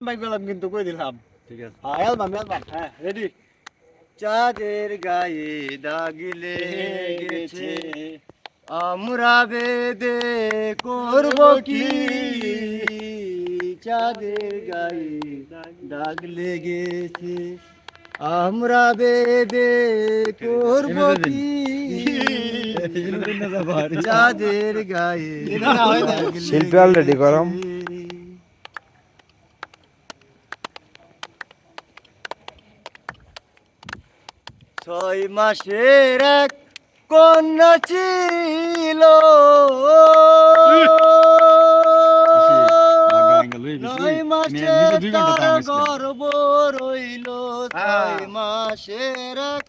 Bike কিন্তু কই দিলাম? ঠিক আছে। হ্যাঁ অ্যালবাম অ্যালবাম হ্যাঁ রেডি চাঁদের গায়ে দাগ লেগেছে আমরা বেদে করব কি? চাঁদের গায়ে দাগ লেগেছে আমরা বেদে করব কি? চাঁদের গায়ে শিল্পী already গরম। লেগেছে। ছয় মাসের এক কন্যা ছিল। নয় মাসে তার গর্ব রইল ছয় মাসের এক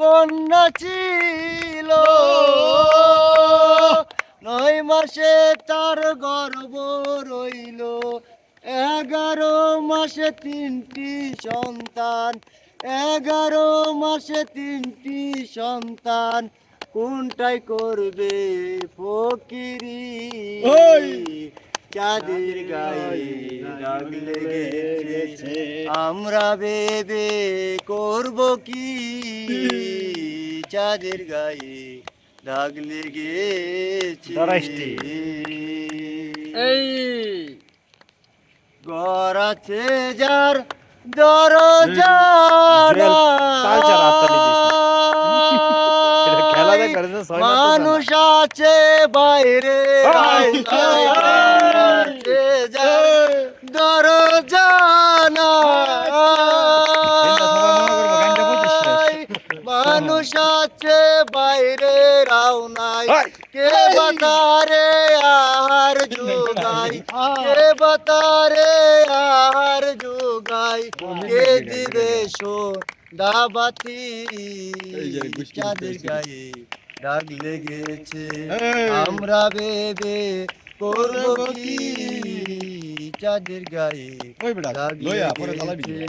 কন্যা ছিল। নয় মাসে তার গর্ব রইল এগারো মাসে তিনটি সন্তান। এগারো মাসে তিনটি সন্তান কোনটাই করবে ফকিরি? চাঁদের গায়ে দাগ লেগেছে। আমরা বেবে করব কি? চাঁদের গায়ে দাগ লেগেছে। এই! ঘর আছে যার দরজা মানুষ আছে বাইরে হাই, হাই, হাই, ঘর আছে যার দরজা নাই। মানুষ আছে বাইরে রাও নাই। কে বাতারে আহার যোগাই? কে বাতারে আহার যোগাই? কে দিবে শো দাবাতি চাঁদের গায়ে ডাক লেগেছে। আমরা বেবে করব কি? চাঁদের গায়ে ডাক লেগেছে।